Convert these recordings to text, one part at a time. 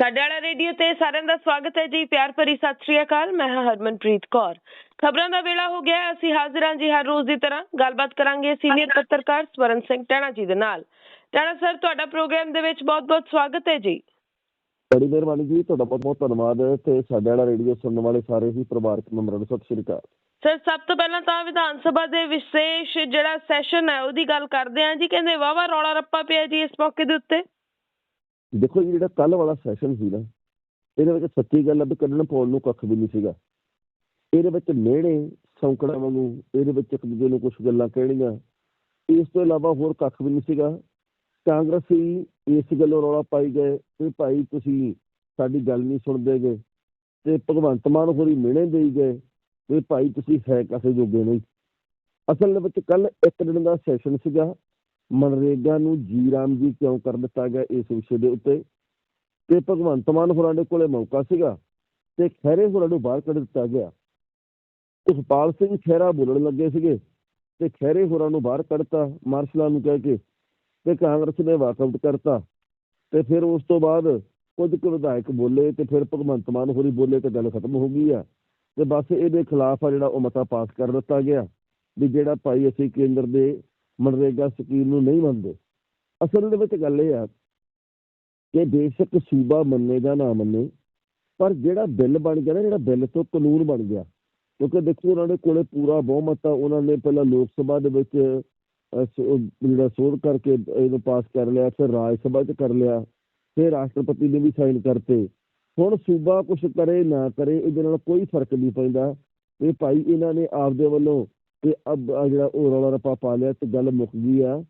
ਸਾਡੇ ਵਾਲਾ ਰੇਡੀਓ ਤੇ ਸਾਰਿਆਂ ਦਾ ਸਵਾਗਤ ਹੈ ਜੀ। ਪਿਆਰ ਭਰੀ ਸਤਿ ਸ਼੍ਰੀ ਅਕਾਲ ਮੈਂ ਹਾਂ ਹਰਮਨਪ੍ਰੀਤ ਕੌਰ। ਖਬਰਾਂ ਦਾ ਵੇਲਾ ਹੋ ਗਿਆ। ਅਸੀਂ ਹਾਜ਼ਰ ਹਾਂ ਜੀ ਹਰ ਰੋਜ਼ ਦੀ ਤਰ੍ਹਾਂ। ਗੱਲਬਾਤ ਕਰਾਂਗੇ ਸੀਨੀਅਰ ਪੱਤਰਕਾਰ ਸਵਰਨ ਸਿੰਘ ਟੈਣਾ ਜੀ ਦੇ ਨਾਲ। ਟੈਣਾ ਸਰ ਤੁਹਾਡਾ ਪ੍ਰੋਗਰਾਮ ਦੇ ਵਿੱਚ ਬਹੁਤ-ਬਹੁਤ ਸਵਾਗਤ ਹੈ ਜੀ। ਬੜੀ ਮਿਹਰਬਾਨੀ ਜੀ ਤੁਹਾਡਾ ਬਹੁਤ ਬਹੁਤ ਧੰਨਵਾਦ ਤੇ ਸਾਡੇ ਵਾਲਾ ਰੇਡੀਓ ਸੁਣਨ ਵਾਲੇ ਸਾਰੇ ਹੀ ਪਰਿਵਾਰਕ ਮੈਂਬਰਾਂ ਨੂੰ ਸਤਿ ਸ਼੍ਰੀ ਅਕਾਲ। ਸਰ ਸਭ ਤੋਂ ਪਹਿਲਾਂ ਤਾਂ ਵਿਧਾਨ ਸਭਾ ਦੇ ਵਿਸ਼ੇਸ਼ ਜਿਹੜਾ ਸੈਸ਼ਨ ਹੈ ਉਹਦੀ ਗੱਲ ਕਰਦੇ ਹਾਂ ਜੀ। ਕਹਿੰਦੇ ਵਾਵਾ ਰੌਲਾ ਰੱਪਾ ਪਿਆ ਜੀ ਇਸ ਮੌਕੇ ਦੇ ਉੱਤੇ। ਦੇਖੋ ਜੀ, ਜਿਹੜਾ ਕੱਲ ਵਾਲਾ ਸੈਸ਼ਨ ਸੀ ਨਾ, ਇਹਦੇ ਵਿੱਚ ਸੱਚੀ ਗੱਲ ਹੈ ਵੀ ਕੱਢਣ ਪਾਉਣ ਨੂੰ ਕੱਖ ਵੀ ਨਹੀਂ ਸੀਗਾ। ਇਹਦੇ ਵਿੱਚ ਮਿਹਣੇ ਸੌਂਕੜਾ ਵਾਂਗੂ ਇਹਦੇ ਵਿੱਚ ਇੱਕ ਦੂਜੇ ਨੂੰ ਕੁਝ ਗੱਲਾਂ ਕਹਿਣੀਆਂ, ਇਸ ਤੋਂ ਇਲਾਵਾ ਹੋਰ ਕੱਖ ਵੀ ਨਹੀਂ ਸੀਗਾ। ਕਾਂਗਰਸੀ ਇਸ ਗੱਲੋਂ ਰੌਲਾ ਪਾਈ ਗਏ ਵੀ ਭਾਈ ਤੁਸੀਂ ਸਾਡੀ ਗੱਲ ਨਹੀਂ ਸੁਣਦੇ ਗਏ ਤੇ ਭਗਵੰਤ ਮਾਨ ਹੋਰੀ ਮਿਹਣੇ ਦੇਈ ਗਏ ਵੀ ਭਾਈ ਤੁਸੀਂ ਹੈ ਕਾਸੇ ਜੋਗੇ ਨਹੀਂ। ਅਸਲ ਦੇ ਵਿੱਚ ਕੱਲ ਇੱਕ ਦਿਨ ਦਾ ਸੈਸ਼ਨ ਸੀਗਾ ਮਨਰੇਗਾ ਨੂੰ ਜੀ ਰਾਮ ਜੀ ਕਿਉਂ ਕਰ ਦਿੱਤਾ ਗਿਆ ਇਸ ਵਿਸ਼ੇ ਦੇ ਉੱਤੇ? ਤੇ ਭਗਵੰਤ ਮਾਨ ਹੋਰਾਂ ਦੇ ਕੋਲੇ ਮੌਕਾ ਸੀਗਾ ਤੇ ਖੈਰੇ ਹੋਰਾਂ ਨੂੰ ਬਾਹਰ ਕੱਢ ਦਿੱਤਾ ਗਿਆ। ਸੁਖਪਾਲ ਸਿੰਘ ਖਹਿਰਾ ਬੋਲਣ ਲੱਗੇ ਸੀਗੇ ਤੇ ਖੈਰੇ ਹੋਰਾਂ ਨੂੰ ਬਾਹਰ ਕੱਢਤਾ, ਮਾਰਸ਼ਲਾਂ ਨੂੰ ਕਹਿ ਕੇ ਤੇ ਕਾਂਗਰਸ ਨੇ ਵਾਕਆਊਟ ਕਰਤਾ। ਤੇ ਫਿਰ ਉਸ ਤੋਂ ਬਾਅਦ ਕੁਝ ਕੁ ਵਿਧਾਇਕ ਬੋਲੇ ਤੇ ਫਿਰ ਭਗਵੰਤ ਮਾਨ ਹੋਰੀ ਬੋਲੇ ਤੇ ਗੱਲ ਖਤਮ ਹੋ ਗਈ ਆ। ਤੇ ਬਸ ਇਹਦੇ ਖਿਲਾਫ ਆ ਜਿਹੜਾ ਉਹ ਮਤਾ ਪਾਸ ਕਰ ਦਿੱਤਾ ਗਿਆ ਵੀ ਜਿਹੜਾ ਭਾਈ ਅਸੀਂ ਕੇਂਦਰ ਦੇ ਮਨਰੇਗਾ ਸਕੀਮ ਨੂੰ ਨਹੀਂ ਮੰਨਦੇ। ਅਸਲ ਦੇ ਵਿੱਚ ਗੱਲ ਇਹ ਆ ਕਿ ਬੇਸ਼ੱਕ ਸੂਬਾ ਮੰਨੇ ਜਾਂ ਨਾ ਮੰਨੇ, ਪਰ ਜਿਹੜਾ ਬਿੱਲ ਬਣ ਗਿਆ ਨਾ, ਜਿਹੜਾ ਬਿੱਲ ਤੋਂ ਕਾਨੂੰਨ ਬਣ ਗਿਆ, ਕਿਉਂਕਿ ਦੇਖੋ ਉਹਨਾਂ ਦੇ ਕੋਲੇ ਪੂਰਾ ਬਹੁਮਤ ਆ, ਉਹਨਾਂ ਨੇ ਪਹਿਲਾਂ ਲੋਕ ਸਭਾ ਦੇ ਵਿੱਚ ਜਿਹੜਾ ਸੋਧ ਕਰਕੇ ਇਹਨੂੰ ਪਾਸ ਕਰ ਲਿਆ, ਫਿਰ ਰਾਜ ਸਭਾ 'ਚ ਕਰ ਲਿਆ, ਫਿਰ ਰਾਸ਼ਟਰਪਤੀ ਨੇ ਵੀ ਸਾਈਨ ਕਰਤੇ। ਹੁਣ ਸੂਬਾ ਕੁਝ ਕਰੇ, ਨਾ ਕਰੇ, ਇਹਦੇ ਨਾਲ ਕੋਈ ਫ਼ਰਕ ਨਹੀਂ ਪੈਂਦਾ। ਇਹ ਭਾਈ ਇਹਨਾਂ ਨੇ ਆਪਦੇ ਵੱਲੋਂ ਤੇ ਅਬ ਆਹ ਜਿਹੜਾ ਉਹ ਰੌਲਾ ਰੱਪਾ ਪਾ ਲਿਆ ਤੇ ਗੱਲ ਮੁੱਕ ਗਈ ਆ,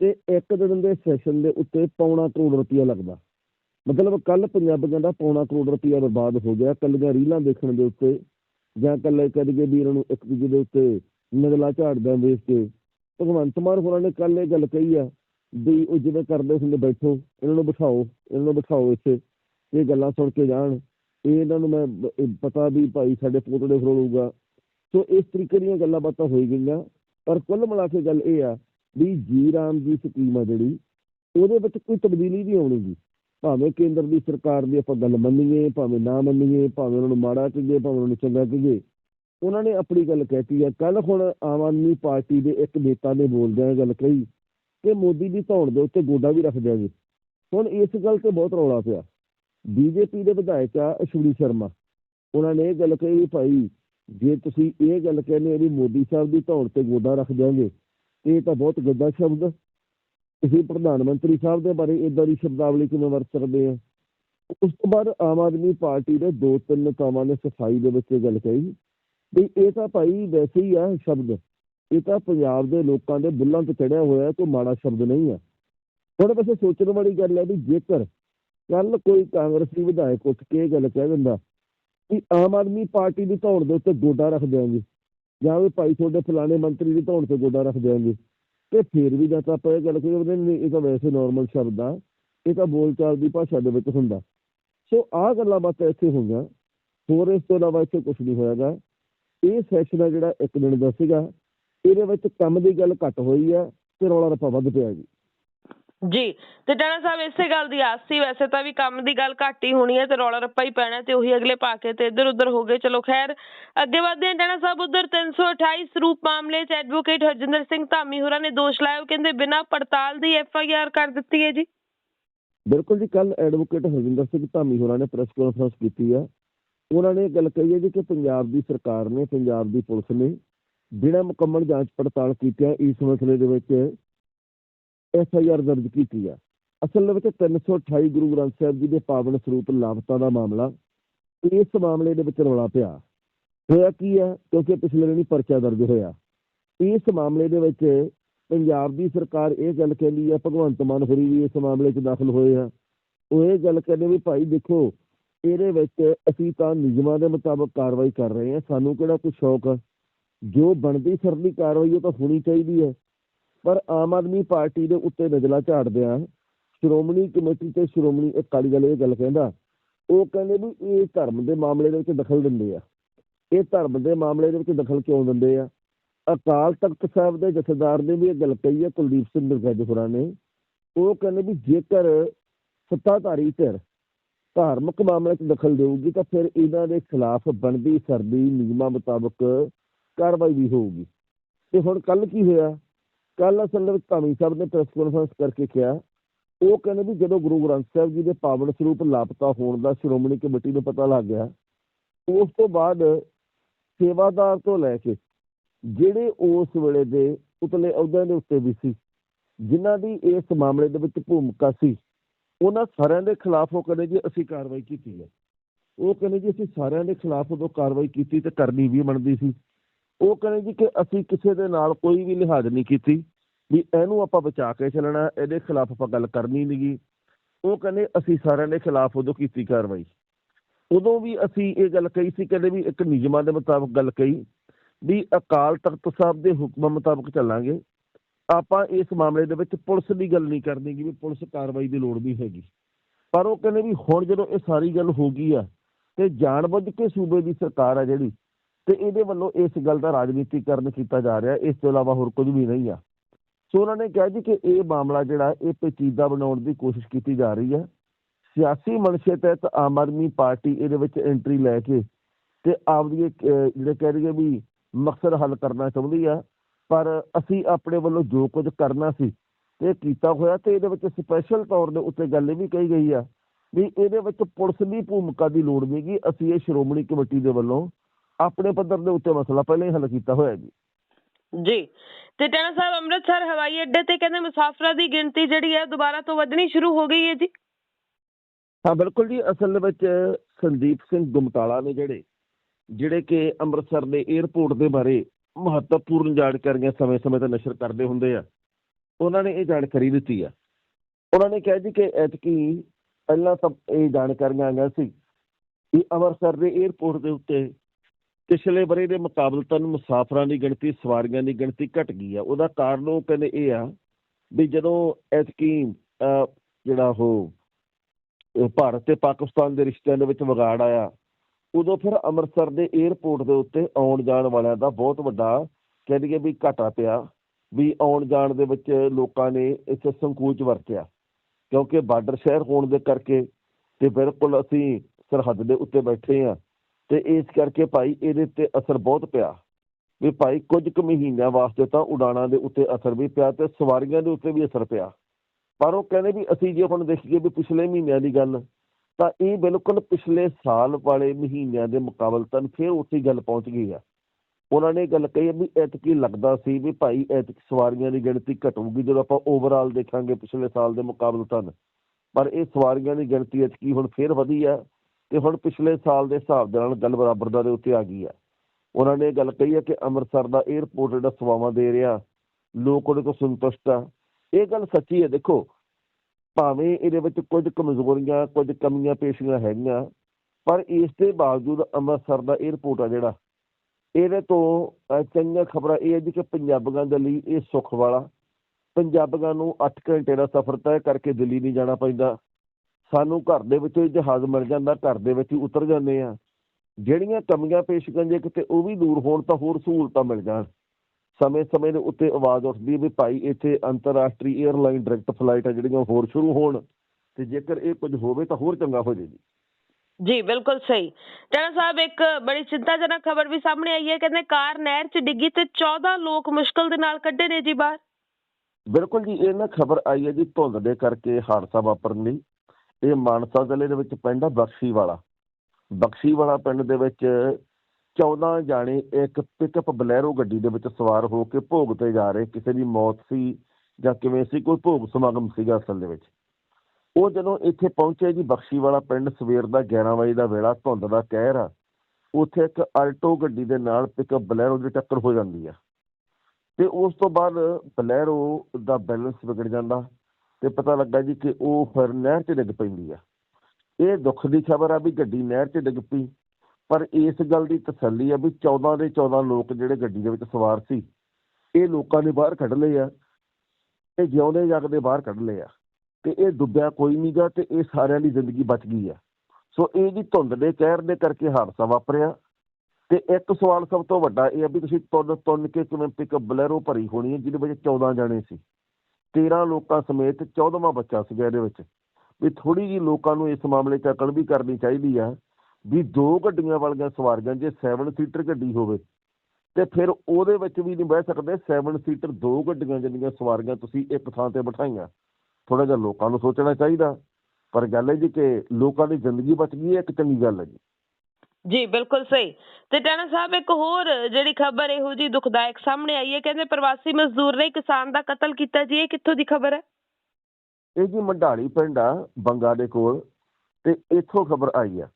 ਤੇ ਇੱਕ ਦਿਨ ਦੇ ਸੈਸ਼ਨ ਦੇ ਉੱਤੇ ਪੌਣਾ ਕਰੋੜ ਰੁਪਇਆ ਲੱਗਦਾ। ਮਤਲਬ ਕੱਲ ਪੰਜਾਬੀਆਂ ਦਾ ਪੌਣਾ ਕਰੋੜ ਰੁਪਇਆ ਬਰਬਾਦ ਹੋ ਗਿਆ, ਕੱਲੀਆਂ ਰੀਲਾਂ ਦੇਖਣ ਦੇ ਉੱਤੇ, ਜਾਂ ਕੱਲੇ ਕਰੀਏ ਵੀ ਇਹਨਾਂ ਨੂੰ ਇੱਕ ਦੂਜੇ ਦੇ ਉੱਤੇ ਨਗਲਾ ਝਾੜਦਿਆਂ ਵੇਖ ਕੇ। ਭਗਵੰਤ ਮਾਨ ਹੋਰਾਂ ਨੇ ਕੱਲ ਇਹ ਗੱਲ ਕਹੀ ਆ ਵੀ ਉਹ ਜਿਵੇਂ ਕਰਦੇ ਹੁੰਦੇ ਬੈਠੋ, ਇਹਨਾਂ ਨੂੰ ਬਿਠਾਓ, ਇਹਨਾਂ ਨੂੰ ਬਿਠਾਓ ਇੱਥੇ, ਇਹ ਗੱਲਾਂ ਸੁਣ ਕੇ ਜਾਣ। ਇਹਨਾਂ ਨੂੰ ਮੈਂ ਪਤਾ ਵੀ ਭਾਈ ਸਾਡੇ ਪੋਤੜੇ ਫਰੋਲੂਗਾ ਸੋ ਇਸ ਤਰੀਕੇ ਦੀਆਂ ਗੱਲਾਂ ਬਾਤਾਂ ਹੋਈ ਗਈਆਂ। ਪਰ ਕੁੱਲ ਮਿਲਾ ਕੇ ਗੱਲ ਇਹ ਆ ਵੀ ਜੀ ਰਾਮ ਜੀ ਸਕੀਮ ਆ ਜਿਹੜੀ, ਉਹਦੇ ਵਿੱਚ ਕੋਈ ਤਬਦੀਲੀ ਨਹੀਂ ਆਉਣੀ ਜੀ ਭਾਵੇਂ ਕੇਂਦਰ ਦੀ ਸਰਕਾਰ ਦੀ ਆਪਾਂ ਗੱਲ ਮੰਨੀਏ, ਭਾਵੇਂ ਨਾ ਮੰਨੀਏ, ਭਾਵੇਂ ਉਹਨਾਂ ਨੂੰ ਮਾੜਾ ਕਹੀਏ, ਭਾਵੇਂ ਉਹਨਾਂ ਨੂੰ ਚੰਗਾ ਕਹੀਏ, ਉਹਨਾਂ ਨੇ ਆਪਣੀ ਗੱਲ ਕਹਿਤੀ ਆ। ਕੱਲ ਹੁਣ ਆਮ ਆਦਮੀ ਪਾਰਟੀ ਦੇ ਇੱਕ ਨੇਤਾ ਨੇ ਬੋਲਦਿਆਂ ਗੱਲ ਕਹੀ ਕਿ ਮੋਦੀ ਦੀ ਧੌਣ ਦੇ ਉੱਤੇ ਗੋਡਾ ਵੀ ਰੱਖ ਦਿਆਂਗੇ। ਹੁਣ ਇਸ ਗੱਲ ਤੇ ਬਹੁਤ ਰੌਲਾ ਪਿਆ। ਬੀਜੇਪੀ ਦੇ ਵਿਧਾਇਕ ਆ ਅਸ਼ਵਨੀ ਸ਼ਰਮਾ। ਉਹਨਾਂ ਨੇ ਇਹ ਗੱਲ ਕਹੀ ਵੀ ਭਾਈ ਜੇ ਤੁਸੀਂ ਇਹ ਗੱਲ ਕਹਿੰਦੇ ਹੋ ਵੀ ਮੋਦੀ ਸਾਹਿਬ ਦੀ ਧੌਣ ਤੇ ਗੋਡਾ ਰੱਖ ਦਿਆਂਗੇ ਇਹ ਤਾਂ ਬਹੁਤ ਗੱਦਾ ਸ਼ਬਦ ਤੁਸੀਂ ਪ੍ਰਧਾਨ ਮੰਤਰੀ ਸਾਹਿਬ ਦੇ ਬਾਰੇ ਇਦਾਂ ਦੀ ਸ਼ਬਦਾਵਲੀ ਕਿਵੇਂ ਵਰਤ ਸਕਦੇ ਆ? ਉਸ ਤੋਂ ਬਾਅਦ ਆਮ ਆਦਮੀ ਪਾਰਟੀ ਦੇ ਦੋ ਤਿੰਨ ਨੇਤਾਵਾਂ ਨੇ ਸਫ਼ਾਈ ਦੇ ਵਿੱਚ ਇਹ ਗੱਲ ਕਹੀ। ਵੀ ਇਹ ਤਾਂ ਭਾਈ ਵੈਸੇ ਹੀ ਆ ਸ਼ਬਦ। ਇਹ ਤਾਂ ਪੰਜਾਬ ਦੇ ਲੋਕਾਂ ਦੇ ਬੁੱਲਾਂ ਤੇ ਚੜਿਆ ਹੋਇਆ ਕੋਈ ਮਾੜਾ ਸ਼ਬਦ ਨਹੀਂ ਆ। ਹੁਣ ਵੈਸੇ ਸੋਚਣ ਵਾਲੀ ਗੱਲ ਹੈ ਵੀ ਜੇਕਰ ਕੱਲ ਕੋਈ ਕਾਂਗਰਸੀ ਵਿਧਾਇਕ ਉੱਠ ਕੇ ਇਹ ਗੱਲ ਕਹਿ ਦਿੰਦਾ ਕਿ ਆਮ ਆਦਮੀ ਪਾਰਟੀ ਦੀ ਧੌਣ ਦੇ ਉੱਤੇ ਗੋਡਾ ਰੱਖ ਦਿਆਂਗੇ ਜਾਂ ਵੀ ਭਾਈ ਤੁਹਾਡੇ ਫਲਾਣੇ ਮੰਤਰੀ ਦੀ ਧੌਣ ਤੇ ਗੋਡਾ ਰੱਖ ਦਿਆਂਗੇ ਤੇ ਫਿਰ ਵੀ ਜਾਂ ਤਾਂ ਆਪਾਂ ਇਹ ਗੱਲ ਕਹੀਏ ਨਹੀਂ ਇਹ ਤਾਂ ਵੈਸੇ ਨਾਰਮਲ ਸ਼ਬਦ ਆ। ਇਹ ਤਾਂ ਬੋਲਚਾਲ ਦੀ ਭਾਸ਼ਾ ਦੇ ਵਿੱਚ ਹੁੰਦਾ। ਸੋ ਆਹ ਗੱਲਾਂ ਬਾਤਾਂ ਇੱਥੇ ਹੋਈਆਂ। ਹੋਰ ਇਸ ਤੋਂ ਇਲਾਵਾ ਇੱਥੇ ਕੁਝ ਨਹੀਂ ਹੋਇਆਗਾ। ਇਹ ਸੈਸ਼ਨ ਆ ਜਿਹੜਾ ਇੱਕ ਦਿਨ ਦਾ ਸੀਗਾ। ਇਹਦੇ ਵਿੱਚ ਕੰਮ ਦੀ ਗੱਲ ਘੱਟ ਹੋਈ ਆ ਤੇ ਰੌਲਾ ਰੱਪਾ ਵੱਧ ਪਿਆ ਜੀ। ਜੀ, ਤੇ ਟੈਣਾ ਸਾਹਿਬ ਇਸੇ ਗੱਲ ਦੀ ਆਸ ਸੀ, ਵੈਸੇ ਤਾਂ ਵੀ ਕੰਮ ਦੀ ਗੱਲ ਘੱਟ ਹੀ ਹੋਣੀ ਹੈ ਤੇ ਰੌਲਾ ਰੱਪਾ ਹੀ ਪੈਣਾ ਤੇ ਉਹੀ ਅਗਲੇ ਪਾ ਕੇ ਤੇ ਇੱਧਰ ਉੱਧਰ ਹੋ ਗਏ। ਚਲੋ ਖੈਰ, ਅੱਗੇ ਵਧਦੇ ਹਾਂ, ਟੈਣਾ ਸਾਹਿਬ ਉਧਰ 328 ਸਰੂਪ ਮਾਮਲੇ 'ਚ ਐਡਵੋਕੇਟ ਹਰਜਿੰਦਰ ਸਿੰਘ ਧਾਮੀ ਹੋਰਾਂ ਨੇ ਦੋਸ਼ ਲਾਇਆ, ਉਹ ਕਹਿੰਦੇ ਬਿਨਾਂ ਪੜਤਾਲ ਦੀ ਐਫ ਆਈ ਆਰ ਕਰ ਦਿੱਤੀ ਹੈ ਜੀ। ਬਿਲਕੁਲ ਜੀ ਕੱਲ ਐਡਵੋਕੇਟ ਹਰਜਿੰਦਰ ਸਿੰਘ ਧਾਮੀ ਹੋਰਾਂ ਨੇ ਪ੍ਰੈਸ ਕਾਨਫਰੰਸ ਕੀਤੀ ਆ। ਉਹਨਾਂ ਨੇ ਗੱਲ ਕਹੀ ਹੈ ਜੀ ਕਿ ਪੰਜਾਬ ਦੀ ਸਰਕਾਰ ਨੇ, ਪੰਜਾਬ ਦੀ ਪੁਲਿਸ ਨੇ ਬਿਨਾਂ ਮੁਕੰਮਲ ਜਾਂਚ ਪੜਤਾਲ ਕੀਤਿਆਂ ਇਸ ਮਸਲੇ ਦੇ ਵਿੱਚ ਐਫ ਆਈ ਆਰ ਦਰਜ ਕੀਤੀ ਆ। ਅਸਲ ਦੇ ਵਿੱਚ 328 ਗੁਰੂ ਗ੍ਰੰਥ ਸਾਹਿਬ ਜੀ ਦੇ ਪਾਵਨ ਸਰੂਪ ਲਾਪਤਾ ਦਾ ਮਾਮਲਾ ਇਸ ਮਾਮਲੇ ਦੇ ਵਿੱਚ ਰੌਲਾ ਪਿਆ। ਹੋਇਆ ਕੀ ਹੈ ਕਿਉਂਕਿ ਪਿਛਲੇ ਦਿਨੀ ਪਰਚਾ ਦਰਜ ਹੋਇਆ। ਇਸ ਮਾਮਲੇ ਦੇ ਵਿੱਚ ਪੰਜਾਬ ਦੀ ਸਰਕਾਰ ਇਹ ਗੱਲ ਕਹਿੰਦੀ ਆ, ਭਗਵੰਤ ਮਾਨ ਹੋਰੀ ਵੀ ਇਸ ਮਾਮਲੇ 'ਚ ਦਾਖਲ ਹੋਏ ਆ। ਉਹ ਇਹ ਗੱਲ ਕਹਿੰਦੇ ਵੀ ਭਾਈ ਦੇਖੋ, ਇਹਦੇ ਵਿੱਚ ਅਸੀਂ ਤਾਂ ਨਿਯਮਾਂ ਦੇ ਮੁਤਾਬਕ ਕਾਰਵਾਈ ਕਰ ਰਹੇ ਹਾਂ ਸਾਨੂੰ ਕਿਹੜਾ ਕੋਈ ਸ਼ੌਕ ਆ? ਜੋ ਬਣਦੀ ਸਰਦੀ ਕਾਰਵਾਈ ਉਹ ਤਾਂ ਹੋਣੀ ਚਾਹੀਦੀ ਹੈ ਪਰ ਆਮ ਆਦਮੀ ਪਾਰਟੀ ਦੇ ਉੱਤੇ ਨਜ਼ਲਾ ਝਾੜਦਿਆਂ ਸ਼੍ਰੋਮਣੀ ਕਮੇਟੀ ਤੇ ਸ਼੍ਰੋਮਣੀ ਅਕਾਲੀ ਦਲ ਇਹ ਗੱਲ ਕਹਿੰਦਾ, ਉਹ ਕਹਿੰਦੇ ਵੀ ਇਹ ਧਰਮ ਦੇ ਮਾਮਲੇ ਦੇ ਵਿੱਚ ਦਖਲ ਦਿੰਦੇ ਆ। ਇਹ ਧਰਮ ਦੇ ਮਾਮਲੇ ਦੇ ਵਿੱਚ ਦਖਲ ਕਿਉਂ ਦਿੰਦੇ ਆ? ਅਕਾਲ ਤਖਤ ਸਾਹਿਬ ਦੇ ਜਥੇਦਾਰ ਨੇ ਵੀ ਇਹ ਗੱਲ ਕਹੀ ਹੈ ਕੁਲਦੀਪ ਸਿੰਘ ਮਿਰਜ਼ਾ ਹੋਰਾਂ ਨੇ। ਉਹ ਕਹਿੰਦੇ ਵੀ ਜੇਕਰ ਸੱਤਾਧਾਰੀ ਧਿਰ ਧਾਰਮਿਕ ਮਾਮਲੇ 'ਚ ਦਖਲ ਦੇਊਗੀ ਤਾਂ ਫਿਰ ਇਹਨਾਂ ਦੇ ਖਿਲਾਫ ਬਣਦੀ, ਸਰਦੀ, ਨਿਯਮਾਂ ਮੁਤਾਬਕ ਕਾਰਵਾਈ ਵੀ ਹੋਊਗੀ। ਤੇ ਹੁਣ ਕੱਲ ਕੀ ਹੋਇਆ? ਕੱਲ ਅਸਲ ਵਿੱਚ ਧਾਮੀ ਸਾਹਿਬ ਨੇ ਪ੍ਰੈਸ ਕਾਨਫਰੰਸ ਕਰਕੇ ਕਿਹਾ, ਉਹ ਕਹਿੰਦੇ ਵੀ ਜਦੋਂ ਗੁਰੂ ਗ੍ਰੰਥ ਸਾਹਿਬ ਜੀ ਦੇ ਪਾਵਨ ਸਰੂਪ ਲਾਪਤਾ ਹੋਣ ਦਾ ਸ਼੍ਰੋਮਣੀ ਕਮੇਟੀ ਨੂੰ ਪਤਾ ਲੱਗ ਗਿਆ, ਉਸ ਤੋਂ ਬਾਅਦ ਸੇਵਾਦਾਰ ਤੋਂ ਲੈ ਕੇ ਜਿਹੜੇ ਉਸ ਵੇਲੇ ਦੇ ਉਤਲੇ ਅਹੁਦਿਆਂ ਦੇ ਉੱਤੇ ਵੀ ਸੀ, ਜਿਨ੍ਹਾਂ ਦੀ ਇਸ ਮਾਮਲੇ ਦੇ ਵਿੱਚ ਭੂਮਿਕਾ ਸੀ, ਉਹਨਾਂ ਸਾਰਿਆਂ ਦੇ ਖਿਲਾਫ ਉਹ ਕਹਿੰਦੇ ਜੀ ਅਸੀਂ ਕਾਰਵਾਈ ਕੀਤੀ ਹੈ। ਉਹ ਕਹਿੰਦੇ ਜੀ ਅਸੀਂ ਸਾਰਿਆਂ ਦੇ ਖਿਲਾਫ ਉਦੋਂ ਕਾਰਵਾਈ ਕੀਤੀ ਤੇ ਕਰਨੀ ਵੀ ਬਣਦੀ ਸੀ। ਉਹ ਕਹਿੰਦੇ ਜੀ ਕਿ ਅਸੀਂ ਕਿਸੇ ਦੇ ਨਾਲ ਕੋਈ ਵੀ ਲਿਹਾਜ਼ ਨਹੀਂ ਕੀਤੀ, ਵੀ ਇਹਨੂੰ ਆਪਾਂ ਬਚਾ ਕੇ ਚੱਲਣਾ, ਇਹਦੇ ਖਿਲਾਫ ਆਪਾਂ ਗੱਲ ਕਰਨੀ ਨਹੀਂਗੀ ਉਹ ਕਹਿੰਦੇ ਅਸੀਂ ਸਾਰਿਆਂ ਦੇ ਖਿਲਾਫ ਉਦੋਂ ਕੀਤੀ ਕਾਰਵਾਈ। ਉਦੋਂ ਵੀ ਅਸੀਂ ਇਹ ਗੱਲ ਕਹੀ ਸੀ, ਕਹਿੰਦੇ ਵੀ ਇੱਕ ਨਿਯਮਾਂ ਦੇ ਮੁਤਾਬਕ ਗੱਲ ਕਹੀ, ਵੀ ਅਕਾਲ ਤਖਤ ਸਾਹਿਬ ਦੇ ਹੁਕਮਾਂ ਮੁਤਾਬਕ ਚੱਲਾਂਗੇ। ਆਪਾਂ ਇਸ ਮਾਮਲੇ ਦੇ ਵਿੱਚ ਪੁਲਿਸ ਦੀ ਗੱਲ ਨਹੀਂ ਕਰਨੀ ਕਿ ਵੀ ਪੁਲਿਸ ਕਾਰਵਾਈ ਦੀ ਲੋੜ ਨਹੀਂ ਹੈਗੀ। ਪਰ ਉਹ ਕਹਿੰਦੇ ਵੀ ਹੁਣ ਜਦੋਂ ਇਹ ਸਾਰੀ ਗੱਲ ਹੋ ਗਈ ਆ, ਤੇ ਜਾਣਬੁੱਝ ਕੇ ਸੂਬੇ ਦੀ ਸਰਕਾਰ ਆ ਜਿਹੜੀ ਤੇ ਇਹਦੇ ਵੱਲੋਂ ਇਸ ਗੱਲ ਦਾ ਰਾਜਨੀਤੀਕਰਨ ਕੀਤਾ ਜਾ ਰਿਹਾ, ਇਸ ਤੋਂ ਇਲਾਵਾ ਹੋਰ ਕੁਝ ਵੀ ਨਹੀਂ ਆ। ਸੋ ਉਹਨਾਂ ਨੇ ਕਿਹਾ ਜੀ ਕਿ ਇਹ ਮਾਮਲਾ ਜਿਹੜਾ, ਇਹ ਪੇਚੀਦਾ ਬਣਾਉਣ ਦੀ ਕੋਸ਼ਿਸ਼ ਕੀਤੀ ਜਾ ਰਹੀ ਹੈ। ਸਿਆਸੀ ਮਨਸ਼ੇ ਤਹਿਤ ਆਮ ਆਦਮੀ ਪਾਰਟੀ ਇਹਦੇ ਵਿੱਚ ਐਂਟਰੀ ਲੈ ਕੇ ਤੇ ਆਪਦੀ ਜਿਹੜੇ ਕਹਿ ਰਹੀ ਵੀ ਮਕਸਦ ਹੱਲ ਕਰਨਾ ਚਾਹੁੰਦੀ ਆ, ਪਰ ਅਸੀਂ ਆਪਣੇ ਵੱਲੋਂ ਜੋ ਕੁਝ ਕਰਨਾ ਸੀ ਤੇ ਕੀਤਾ ਹੋਇਆ ਤੇ ਇਹਦੇ ਵਿੱਚ ਸਪੈਸ਼ਲ ਤੌਰ ਦੇ ਉੱਤੇ ਗੱਲ ਇਹ ਵੀ ਕਹੀ ਗਈ ਆ ਵੀ ਇਹਦੇ ਵਿੱਚ ਪੁਲਿਸ ਦੀ ਭੂਮਿਕਾ ਦੀ ਲੋੜ ਨਹੀਂਗੀ ਅਸੀਂ ਇਹ ਸ਼੍ਰੋਮਣੀ ਕਮੇਟੀ ਦੇ ਵੱਲੋਂ ਆਪਣੇ ਪੱਧਰ ਦੇ ਉੱਤੇ ਮਸਲਾ ਪਹਿਲਾਂ ਹੀ ਹੱਲ ਕੀਤਾ ਹੋਇਆ ਜੀ। ਜੀ। ਤੇ ਟਾਣਾ ਸਾਹਿਬ ਅੰਮ੍ਰਿਤਸਰ ਹਵਾਈ ਅੱਡੇ ਤੇ ਕਹਿੰਦੇ ਮੁਸਾਫਰਾਂ ਦੀ ਗਿਣਤੀ ਜਿਹੜੀ ਹੈ ਦੁਬਾਰਾ ਤੋਂ ਵਧਣੀ ਸ਼ੁਰੂ ਹੋ ਗਈ ਹੈ ਜੀ। ਹਾਂ ਬਿਲਕੁਲ ਜੀ। ਅਸਲ ਵਿੱਚ ਸੰਦੀਪ ਸਿੰਘ ਗੁਮਟਾਲਾ ਨੇ ਜਿਹੜੇ ਜਿਹੜੇ ਕਿ ਅੰਮ੍ਰਿਤਸਰ ਦੇ 에ਅਰਪੋਰਟ ਦੇ ਬਾਰੇ ਮਹੱਤਵਪੂਰਨ ਜਾਣਕਾਰੀਆਂ ਸਮੇਂ-ਸਮੇਂ ਤੇ ਨਸ਼ਰ ਕਰਦੇ ਹੁੰਦੇ ਆ ਉਹਨਾਂ ਨੇ ਇਹ ਜਾਣਕਾਰੀ ਦਿੱਤੀ ਆ। ਉਹਨਾਂ ਨੇ ਕਿਹਾ ਜੀ ਕਿ ਐਤਕੀ ਪਹਿਲਾਂ ਤਾਂ ਇਹ ਜਾਣਕਾਰੀਆਂ ਆਈਆਂ ਸੀ ਕਿ ਅੰਮ੍ਰਿਤਸਰ ਦੇ 에ਅਰਪੋਰਟ ਦੇ ਉੱਤੇ ਪਿਛਲੇ ਬਰੇ ਦੇ ਮੁਕਾਬਲਤਨ ਮੁਸਾਫਰਾਂ ਦੀ ਗਿਣਤੀ, ਸਵਾਰੀਆਂ ਦੀ ਗਿਣਤੀ ਘਟ ਗਈ ਆ। ਉਹਦਾ ਕਾਰਨ ਉਹ ਕਹਿੰਦੇ ਇਹ ਆ ਵੀ ਜਦੋਂ ਐਤਕੀ ਜਿਹੜਾ ਉਹ ਭਾਰਤ ਤੇ ਪਾਕਿਸਤਾਨ ਦੇ ਰਿਸ਼ਤਿਆਂ ਦੇ ਵਿੱਚ ਵਿਗਾੜ ਆਇਆ, ਉਦੋਂ ਫਿਰ ਅੰਮ੍ਰਿਤਸਰ ਦੇ 에ਅਰਪੋਰਟ ਦੇ ਉੱਤੇ ਆਉਣ ਜਾਣ ਵਾਲਿਆਂ ਦਾ ਬਹੁਤ ਵੱਡਾ ਕਹਿ ਦਈਏ ਵੀ ਘਾਟਾ ਪਿਆ ਵੀ ਆਉਣ ਜਾਣ ਦੇ ਵਿੱਚ ਲੋਕਾਂ ਨੇ ਇੱਥੇ ਸੰਕੋਚ ਵਰਤਿਆ। ਕਿਉਂਕਿ ਬਾਰਡਰ ਸ਼ਹਿਰ ਹੋਣ ਦੇ ਕਰਕੇ ਤੇ ਬਿਲਕੁਲ ਅਸੀਂ ਸਰਹੱਦ ਦੇ ਉੱਤੇ ਬੈਠੇ ਆ ਤੇ ਇਸ ਕਰਕੇ ਭਾਈ ਇਹਦੇ ਤੇ ਅਸਰ ਬਹੁਤ ਪਿਆ। ਵੀ ਭਾਈ ਕੁਝ ਕੁ ਮਹੀਨਿਆਂ ਵਾਸਤੇ ਤਾਂ ਉਡਾਣਾਂ ਦੇ ਉੱਤੇ ਅਸਰ ਵੀ ਪਿਆ ਤੇ ਸਵਾਰੀਆਂ ਦੇ ਉੱਤੇ ਵੀ ਅਸਰ ਪਿਆ। ਪਰ ਉਹ ਕਹਿੰਦੇ ਵੀ ਅਸੀਂ ਜੇ ਹੁਣ ਦੇਖੀਏ ਵੀ ਪਿਛਲੇ ਮਹੀਨਿਆਂ ਦੀ ਗੱਲ, ਤਾਂ ਇਹ ਬਿਲਕੁਲ ਪਿਛਲੇ ਸਾਲ ਵਾਲੇ ਮਹੀਨਿਆਂ ਦੇ ਮੁਕਾਬਲਤਨ ਫਿਰ ਉੱਥੇ ਗੱਲ ਪਹੁੰਚ ਗਈ ਆ। ਉਹਨਾਂ ਨੇ ਇਹ ਗੱਲ ਕਹੀ ਵੀ ਐਤਕੀ ਲੱਗਦਾ ਸੀ ਵੀ ਭਾਈ ਐਤਕੀ ਸਵਾਰੀਆਂ ਦੀ ਗਿਣਤੀ ਘਟੂਗੀ ਜਦੋਂ ਆਪਾਂ ਓਵਰਆਲ ਦੇਖਾਂਗੇ ਪਿਛਲੇ ਸਾਲ ਦੇ ਮੁਕਾਬਲਤਨ। ਪਰ ਇਹ ਸਵਾਰੀਆਂ ਦੀ ਗਿਣਤੀ ਐਤਕੀ ਹੁਣ ਫਿਰ ਵਧੀ ਆ। ਤੇ ਹੁਣ ਪਿਛਲੇ ਸਾਲ ਦੇ ਹਿਸਾਬ ਦੇ ਨਾਲ ਗੱਲ ਬਰਾਬਰ ਦਾ ਦੇ ਉੱਤੇ ਆ ਗਈ ਆ। ਉਹਨਾਂ ਨੇ ਇਹ ਗੱਲ ਕਹੀ ਹੈ ਕਿ ਅੰਮ੍ਰਿਤਸਰ ਦਾ 에ਅਰਪੋਰਟ ਜਿਹੜਾ ਸੇਵਾਵਾਂ ਦੇ ਰਿਹਾ ਲੋਕ ਉਹਦੇ ਤੋਂ ਸੰਤੁਸ਼ਟ ਆ। ਇਹ ਗੱਲ ਸੱਚੀ ਹੈ ਦੇਖੋ ਭਾਵੇਂ ਇਹਦੇ ਵਿੱਚ ਕੁਝ ਕਮਜ਼ੋਰੀਆਂ ਕੁਝ ਕਮੀਆਂ ਪੇਸ਼ੀਆਂ ਹੈਗੀਆਂ ਪਰ ਇਸ ਦੇ ਬਾਵਜੂਦ ਅੰਮ੍ਰਿਤਸਰ ਦਾ 에ਅਰਪੋਰਟ ਆ ਜਿਹੜਾ ਇਹਦੇ ਤੋਂ ਅਹ, ਚੰਗੀਆਂ ਖਬਰਾਂ ਇਹ ਹੈ ਜੀ ਕਿ ਪੰਜਾਬੀਆਂ ਦੇ ਲਈ ਇਹ ਸੁੱਖ ਵਾਲਾ ਪੰਜਾਬੀਆਂ ਨੂੰ 8 ਘੰਟੇ ਦਾ ਸਫ਼ਰ ਤੈਅ ਕਰਕੇ ਦਿੱਲੀ ਨਹੀਂ ਜਾਣਾ ਪੈਂਦਾ। ਸਾਨੂੰ ਘਰ ਦੇ ਵਿੱਚੋਂ ਹੀ ਜਹਾਜ਼ ਮਿਲ ਜਾਂਦਾ ਘਰ ਦੇ ਵਿੱਚ ਹੀ ਉਤਰ ਜਾਂਦੇ ਆ ਜਿਹੜੀਆਂ ਕਮੀਆਂ ਪੇਸ਼ੀਆਂ ਜੇ ਕਿਤੇ ਉਹ ਵੀ ਦੂਰ ਹੋਣ ਤਾਂ ਹੋਰ ਸਹੂਲਤਾਂ ਮਿਲ ਜਾਣ। ਸਮੇਂ-ਸਮੇਂ ਦੇ ਉੱਤੇ ਆਵਾਜ਼ ਉੱਠਦੀ ਵੀ ਭਾਈ ਇੱਥੇ ਅੰਤਰਰਾਸ਼ਟਰੀ 에ਅਰਲਾਈਨ ਡਾਇਰੈਕਟ ਫਲਾਈਟ ਆ ਜਿਹੜੀਆਂ ਹੋਰ ਸ਼ੁਰੂ ਹੋਣ ਤੇ ਜੇਕਰ ਇਹ ਕੁਝ ਹੋਵੇ ਤਾਂ ਹੋਰ ਚੰਗਾ ਹੋ ਜੇ ਜੀ ਜੀ ਬਿਲਕੁਲ ਸਹੀ। ਟਾਣਾ ਸਾਹਿਬ ਇੱਕ ਬੜੀ ਚਿੰਤਾਜਨਕ ਖਬਰ ਵੀ ਸਾਹਮਣੇ ਆਈ ਹੈ ਕਹਿੰਦੇ ਕਾਰ ਨਹਿਰ 'ਚ ਡਿੱਗੀ ਤੇ 14 ਲੋਕ ਮੁਸ਼ਕਲ ਦੇ ਨਾਲ ਕੱਢੇ ਨੇ ਜੀ ਬਾਹਰ। ਬਿਲਕੁਲ ਜੀ ਇਹ ਨਾ ਖਬਰ ਆਈ ਹੈ ਜੀ ਧੁੰਦ ਦੇ ਕਰਕੇ ਹਾਦਸਾ ਵਾਪਰਨ ਲਈ। ਇਹ ਮਾਨਸਾ ਜ਼ਿਲ੍ਹੇ ਦੇ ਵਿੱਚ ਪਿੰਡ ਆ ਬਖਸ਼ੀਵਾਲਾ। ਬਖਸ਼ੀਵਾਲਾ ਪਿੰਡ ਦੇ ਵਿੱਚ 14 ਜਾਣੇ ਇੱਕ ਪਿਕਅਪ ਬਲੈਰੋ ਗੱਡੀ ਦੇ ਵਿੱਚ ਸਵਾਰ ਹੋ ਕੇ ਭੋਗ ਤੇ ਜਾ ਰਹੇ। ਕਿਸੇ ਦੀ ਮੌਤ ਸੀ ਜਾਂ ਕਿਵੇਂ ਸੀ, ਕੋਈ ਭੋਗ ਸਮਾਗਮ ਸੀਗਾ ਅਸਲ ਦੇ ਵਿੱਚ। ਉਹ ਜਦੋਂ ਇੱਥੇ ਪਹੁੰਚੇ ਜੀ ਬਖਸ਼ੀਵਾਲਾ ਪਿੰਡ, ਸਵੇਰ ਦਾ 11 ਵਜੇ ਦਾ ਵੇਲਾ, ਧੁੰਦ ਦਾ ਕਹਿਰ ਆ, ਉੱਥੇ ਇੱਕ ਆਲਟੋ ਗੱਡੀ ਦੇ ਨਾਲ ਪਿਕਅਪ ਬਲੈਰੋ ਦੀ ਟੱਕਰ ਹੋ ਜਾਂਦੀ ਆ। ਤੇ ਉਸ ਤੋਂ ਬਾਅਦ ਬਲੈਰੋ ਦਾ ਬੈਲੈਂਸ ਵਿਗੜ ਜਾਂਦਾ। ਤੇ ਪਤਾ ਲੱਗਾ ਜੀ ਕਿ ਉਹ ਫਿਰ ਨਹਿਰ 'ਚ ਡਿੱਗ ਪੈਂਦੀ ਆ। ਇਹ ਦੁੱਖ ਦੀ ਖਬਰ ਆ ਵੀ ਗੱਡੀ ਨਹਿਰ 'ਚ ਡਿੱਗ ਪਈ। ਪਰ ਇਸ ਗੱਲ ਦੀ ਤਸੱਲੀ ਆ ਵੀ 14 ਦੇ 14 ਲੋਕ ਜਿਹੜੇ ਗੱਡੀ ਦੇ ਵਿੱਚ ਸਵਾਰ ਸੀ, ਇਹ ਲੋਕਾਂ ਨੇ ਬਾਹਰ ਕੱਢ ਲਏ ਆ। ਇਹ ਜਿਉਂਦੇ ਜਾਗਦੇ ਬਾਹਰ ਕੱਢ ਲਏ ਆ। ਤੇ ਇਹ ਡੁੱਬਿਆ ਕੋਈ ਨਹੀਂਗਾ ਤੇ ਇਹ ਸਾਰਿਆਂ ਦੀ ਜ਼ਿੰਦਗੀ ਬਚ ਗਈ ਆ। ਸੋ ਇਹ ਜੀ ਧੁੰਦ ਦੇ ਕਹਿਰ ਦੇ ਕਰਕੇ ਹਾਦਸਾ ਵਾਪਰਿਆ। ਤੇ ਇੱਕ ਸਵਾਲ ਸਭ ਤੋਂ ਵੱਡਾ ਇਹ ਆ ਵੀ ਤੁਸੀਂ ਤੁੰਨ ਤੁੰਨ ਕੇ ਕਿਵੇਂ ਪਿਕਅਪ ਬਲੈਰੋ ਭਰੀ ਹੋਣੀ ਹੈ ਜਿਹਦੇ ਵਿੱਚ 14 ਜਾਣੇ ਸੀ। 13 ਲੋਕਾਂ ਸਮੇਤ 14ਵਾਂ ਬੱਚਾ ਸੀਗਾ ਇਹਦੇ ਵਿੱਚ। ਵੀ ਥੋੜੀ ਜੀ ਲੋਕਾਂ ਨੂੰ ਇਸ ਮਾਮਲੇ 'ਚ ਅਕਲ ਵੀ ਕਰਨੀ ਚਾਹੀਦੀ ਆ ਵੀ ਦੋ ਗੱਡੀਆਂ ਵਾਲੀਆਂ ਸਵਾਰੀਆਂ ਜੇ 7 ਸੀਟਰ ਗੱਡੀ ਹੋਵੇ ਤੇ ਫਿਰ ਉਹਦੇ ਵਿੱਚ ਵੀ ਨਹੀਂ ਬਹਿ ਸਕਦੇ। 7 ਸੀਟਰ ਦੋ ਗੱਡੀਆਂ ਜਿੰਨੀਆਂ ਸਵਾਰੀਆਂ ਤੁਸੀਂ ਇੱਕ ਥਾਂ ਤੇ ਬਿਠਾਈਆਂ ਥੋੜਾ ਜਿਹਾ ਲੋਕਾਂ ਨੂੰ ਸੋਚਣਾ ਚਾਹੀਦਾ। ਪਰ ਗੱਲ ਹੈ ਜੀ ਕਿ ਲੋਕਾਂ ਦੀ ਜ਼ਿੰਦਗੀ ਬਚ ਗਈ ਹੈ, ਇੱਕ ਚੰਗੀ ਗੱਲ ਹੈ ਜੀ। ਜੀ, ਬਿਲਕੁਲ ਸਹੀ। ਤੇ ਟਾਣਾ ਸਾਹਿਬ, ਇੱਕ ਹੋਰ ਜਿਹੜੀ ਖਬਰ ਇਹੋ ਜੀ ਦੁਖਦਾਇਕ ਸਾਹਮਣੇ ਆਈ ਹੈ, ਕਹਿੰਦੇ ਪ੍ਰਵਾਸੀ ਮਜ਼ਦੂਰ ਨੇ ਕਿਸਾਨ ਦਾ ਕਤਲ ਕੀਤਾ ਜੀ, ਇਹ ਕਿੱਥੋਂ ਦੀ ਖਬਰ ਹੈ? ਇਹ ਜੀ ਮੰਡਾਲੀ ਪਿੰਡ ਆ, ਬੰਗਾ ਦੇ ਕੋਲ, ਤੇ ਇੱਥੋਂ ਖਬਰ ਆਈ ਆ।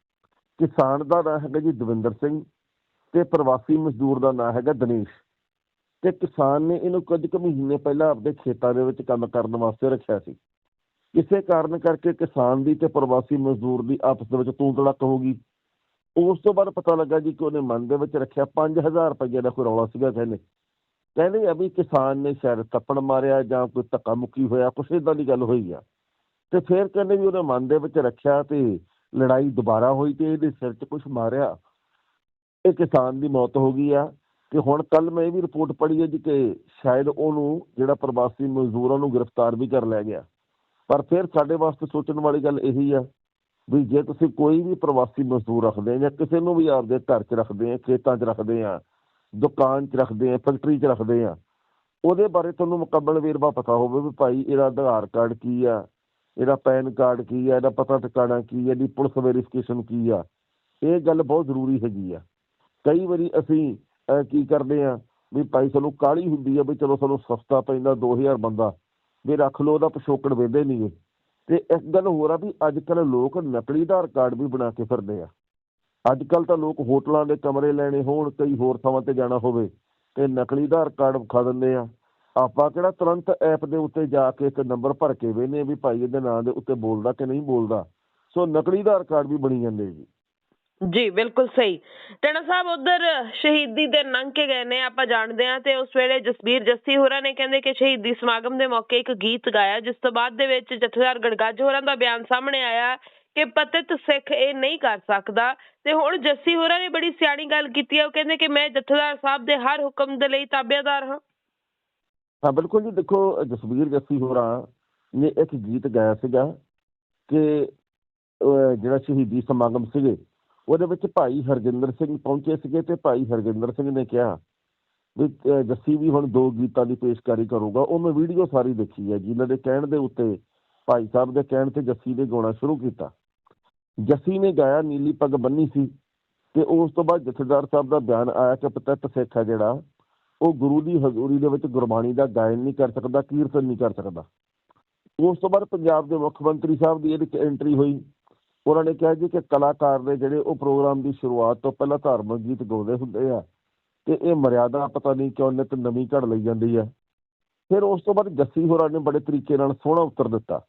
ਕਿਸਾਨ ਦਾ ਨਾਂ ਹੈਗਾ ਜੀ ਦਵਿੰਦਰ ਸਿੰਘ ਤੇ ਪ੍ਰਵਾਸੀ ਮਜ਼ਦੂਰ ਦਾ ਨਾਂ ਹੈਗਾ ਦਿਨੇਸ਼। ਤੇ ਕਿਸਾਨ ਨੇ ਇਹਨੂੰ ਕੁਝ ਕੁ ਮਹੀਨੇ ਪਹਿਲਾਂ ਆਪਣੇ ਖੇਤਾਂ ਦੇ ਵਿੱਚ ਕੰਮ ਕਰਨ ਵਾਸਤੇ ਰੱਖਿਆ ਸੀ। ਕਿਸੇ ਕਾਰਨ ਕਰਕੇ ਕਿਸਾਨ ਦੀ ਤੇ ਪ੍ਰਵਾਸੀ ਮਜ਼ਦੂਰ ਦੀ ਆਪਸ ਦੇ ਵਿੱਚ ਤੂੰ ਤੜਕ ਹੋ ਗਈ। ਉਸ ਤੋਂ ਬਾਅਦ ਪਤਾ ਲੱਗਾ ਜੀ ਕਿ ਉਹਨੇ ਮਨ ਦੇ ਵਿੱਚ ਰੱਖਿਆ 5000 ਰੁਪਏ ਦਾ ਕੋਈ ਰੌਲਾ ਸੀਗਾ ਕਹਿੰਦੇ। ਕਹਿੰਦੇ ਆ ਵੀ ਕਿਸਾਨ ਨੇ ਸ਼ਾਇਦ ਤੱਪੜ ਮਾਰਿਆ ਜਾਂ ਕੋਈ ਧੱਕਾ ਮੁੱਕੀ ਹੋਇਆ, ਕੁਛ ਏਦਾਂ ਦੀ ਗੱਲ ਹੋਈ ਆ। ਤੇ ਫਿਰ ਕਹਿੰਦੇ ਵੀ ਉਹਨੇ ਮਨ ਦੇ ਵਿੱਚ ਰੱਖਿਆ ਤੇ ਲੜਾਈ ਦੁਬਾਰਾ ਹੋਈ ਤੇ ਇਹਦੇ ਸਿਰ 'ਚ ਕੁਝ ਮਾਰਿਆ। ਇਹ ਕਿਸਾਨ ਦੀ ਮੌਤ ਹੋ ਗਈ ਆ। ਤੇ ਹੁਣ ਕੱਲ ਮੈਂ ਇਹ ਵੀ ਰਿਪੋਰਟ ਪੜ੍ਹੀ ਹੈ ਜੀ ਕਿ ਸ਼ਾਇਦ ਉਹਨੂੰ ਜਿਹੜਾ ਪ੍ਰਵਾਸੀ ਮਜ਼ਦੂਰਾਂ ਨੂੰ ਗ੍ਰਿਫਤਾਰ ਵੀ ਕਰ ਲਿਆ ਗਿਆ। ਪਰ ਫਿਰ ਸਾਡੇ ਵਾਸਤੇ ਸੋਚਣ ਵਾਲੀ ਗੱਲ ਇਹੀ ਆ ਵੀ ਜੇ ਤੁਸੀਂ ਕੋਈ ਵੀ ਪ੍ਰਵਾਸੀ ਮਜ਼ਦੂਰ ਰੱਖਦੇ ਆ ਜਾਂ ਕਿਸੇ ਨੂੰ ਵੀ ਆਪਦੇ ਘਰ 'ਚ ਰੱਖਦੇ ਆ, ਖੇਤਾਂ 'ਚ ਰੱਖਦੇ ਆ, ਦੁਕਾਨ 'ਚ ਰੱਖਦੇ ਆ ਫੈਕਟਰੀ 'ਚ ਰੱਖਦੇ ਆ, ਉਹਦੇ ਬਾਰੇ ਤੁਹਾਨੂੰ ਮੁਕੰਮਲ ਵੇਰਵਾ ਪਤਾ ਹੋਵੇ ਵੀ ਭਾਈ ਇਹਦਾ ਆਧਾਰ ਕਾਰਡ ਕੀ ਆ, ਇਹਦਾ ਪੈਨ ਕਾਰਡ ਕੀ ਆ, ਇਹਦਾ ਪਤਾ ਟਿਕਾਣਾ ਕੀ ਆ, ਇਹਦੀ ਪੁਲਿਸ ਵੈਰੀਫਿਕੇਸ਼ਨ ਕੀ ਆ, ਇਹ ਗੱਲ ਬਹੁਤ ਜ਼ਰੂਰੀ ਹੈਗੀ ਆ। ਕਈ ਵਾਰੀ ਅਸੀਂ ਕੀ ਕਰਦੇ ਆ ਵੀ ਭਾਈ ਸਾਨੂੰ ਕਾਹਲੀ ਹੁੰਦੀ ਆ ਵੀ ਚਲੋ ਸਾਨੂੰ ਸਸਤਾ ਪੈਂਦਾ 2000 ਬੰਦਾ, ਵੀ ਰੱਖ ਲਓ, ਉਹਦਾ ਪਿਛੋਕੜ ਵੇਂਦੇ ਨਹੀਂ ਗੇ। ਤੇ ਇੱਕ ਗੱਲ ਹੋਰ ਆ ਵੀ ਅੱਜ ਕੱਲ ਲੋਕ ਨਕਲੀ ਆਧਾਰ ਕਾਰਡ ਵੀ ਬਣਾ ਕੇ ਫਿਰਦੇ ਆ। ਅੱਜ ਕੱਲ ਤਾਂ ਲੋਕ ਹੋਟਲਾਂ ਦੇ ਕਮਰੇ ਲੈਣੇ ਹੋਣ, ਕਈ ਹੋਰ ਥਾਵਾਂ ਤੇ ਜਾਣਾ ਹੋਵੇ ਤੇ ਨਕਲੀ ਆਧਾਰ ਕਾਰਡ ਵਿਖਾ ਦਿੰਦੇ ਆ। ਆਪਾਂ ਕਿਹੜਾ ਤੁਰੰਤ ਐਪ ਦੇ ਉੱਤੇ ਜਾ ਕੇ ਇੱਕ ਨੰਬਰ ਭਰ ਕੇ ਵੇਨੇ ਵੀ ਭਾਈ ਇਹਦੇ ਨਾਂ ਦੇ ਉੱਤੇ ਬੋਲਦਾ ਕਿ ਨਹੀਂ ਬੋਲਦਾ। ਸੋ ਨਕਲੀ ਆਧਾਰ ਕਾਰਡ ਵੀ ਬਣੀ ਜਾਂਦੇ ਜੀ। ਜੀ, ਬਿਲਕੁਲ ਸਹੀ। ਟਣਾ ਸਾਹਿਬ, ਉਧਰ ਸ਼ਹੀਦੀ ਦੇ ਲੰਘ ਕੇ ਗਏ ਨੇ, ਆਪਾਂ ਜਾਣਦੇ ਹਾਂ ਤੇ ਉਸ ਵੇਲੇ ਜਸਬੀਰ ਜੱਸੀ ਹੋਰਾਂ ਨੇ ਕਹਿੰਦੇ ਕਿ ਸ਼ਹੀਦੀ ਸਮਾਗਮ ਦੇ ਮੌਕੇ ਇੱਕ ਗੀਤ ਗਾਇਆ, ਜਿਸ ਤੋਂ ਬਾਅਦ ਦੇ ਵਿੱਚ ਜਥੇਦਾਰ ਗੜਗੱਜ ਹੋਰਾਂ ਦਾ ਬਿਆਨ ਸਾਹਮਣੇ ਆਇਆ ਕਿ ਪਤਿਤ ਸਿੱਖ ਇਹ ਨਹੀਂ ਕਰ ਸਕਦਾ। ਤੇ ਹੁਣ ਜੱਸੀ ਹੋਰਾਂ ਨੇ ਬੜੀ ਸਿਆਣੀ ਗੱਲ ਕੀਤੀ ਹੈ ਉਹ ਕਹਿੰਦੇ ਕਿ ਮੈਂ ਜਥੇਦਾਰ ਸਾਹਿਬ ਦੇ ਹਰ ਹੁਕਮ ਦੇ ਲਈ ਤਾਬੇਦਾਰ ਹਾਂ। ਹਾਂ, ਬਿਲਕੁਲ ਜੀ, ਦੇਖੋ ਜਸਵੀਰ ਜੱਸੀ ਹੋਰਾਂ ਨੇ ਇੱਕ ਗੀਤ ਗਾਇਆ ਸੀਗਾ ਕਿ ਜਿਹੜਾ ਸ਼ਹੀਦੀ ਸਮਾਗਮ ਸੀਗੇ ਉਹਦੇ ਵਿੱਚ ਭਾਈ ਹਰਜਿੰਦਰ ਸਿੰਘ ਪਹੁੰਚੇ ਸੀਗੇ ਤੇ ਭਾਈ ਹਰਜਿੰਦਰ ਸਿੰਘ ਨੇ ਕਿਹਾ ਵੀ ਜੱਸੀ ਵੀ ਹੁਣ ਦੋ ਗੀਤਾਂ ਦੀ ਪੇਸ਼ਕਾਰੀ ਕਰੂਗਾ। ਉਹ ਮੈਂ ਵੀਡੀਓ ਸਾਰੀ ਦੇਖੀ ਹੈ ਜਿਨ੍ਹਾਂ ਦੇ ਕਹਿਣ ਦੇ ਉੱਤੇ ਭਾਈ ਸਾਹਿਬ ਦੇ ਕਹਿਣ ਤੇ ਜੱਸੀ ਨੇ ਗਾਉਣਾ ਸ਼ੁਰੂ ਕੀਤਾ। ਜੱਸੀ ਨੇ ਗਾਇਆ ਨੀਲੀ ਪੱਗ ਬੰਨੀ ਸੀ ਤੇ ਉਸ ਤੋਂ ਬਾਅਦ ਜਥੇਦਾਰ ਸਾਹਿਬ ਦਾ ਬਿਆਨ ਆਇਆ ਕਿ ਪਤਤ ਸਿੱਖ ਹੈ ਜਿਹੜਾ, ਉਹ ਗੁਰੂ ਦੀ ਹਜ਼ੂਰੀ ਦੇ ਵਿੱਚ ਗੁਰਬਾਣੀ ਦਾ ਗਾਇਨ ਨਹੀਂ ਕਰ ਸਕਦਾ, ਕੀਰਤਨ ਨਹੀਂ ਕਰ ਸਕਦਾ। ਉਸ ਤੋਂ ਬਾਅਦ ਪੰਜਾਬ ਦੇ ਮੁੱਖ ਮੰਤਰੀ ਸਾਹਿਬ ਦੀ ਇਹਦੇ ਵਿੱਚ ਐਂਟਰੀ ਹੋਈ। ਉਹਨਾਂ ਨੇ ਕਿਹਾ ਜੀ ਕਿ ਕਲਾਕਾਰ ਨੇ ਜਿਹੜੇ ਉਹ ਪ੍ਰੋਗਰਾਮ ਦੀ ਸ਼ੁਰੂਆਤ ਤੋਂ ਪਹਿਲਾਂ ਧਾਰਮਿਕ ਗੀਤ ਗਾਉਂਦੇ ਹੁੰਦੇ ਆ ਤੇ ਇਹ ਮਰਿਆਦਾ ਪਤਾ ਨਹੀਂ ਕਿਉਂ ਨਿਤ ਨਵੀਂ ਘੜ ਲਈ ਜਾਂਦੀ ਆ। ਫਿਰ ਉਸ ਤੋਂ ਬਾਅਦ ਜੱਸੀ ਹੋਰਾਂ ਨੇ ਬੜੇ ਤਰੀਕੇ ਨਾਲ ਸੋਹਣਾ ਉੱਤਰ ਦਿੱਤਾ।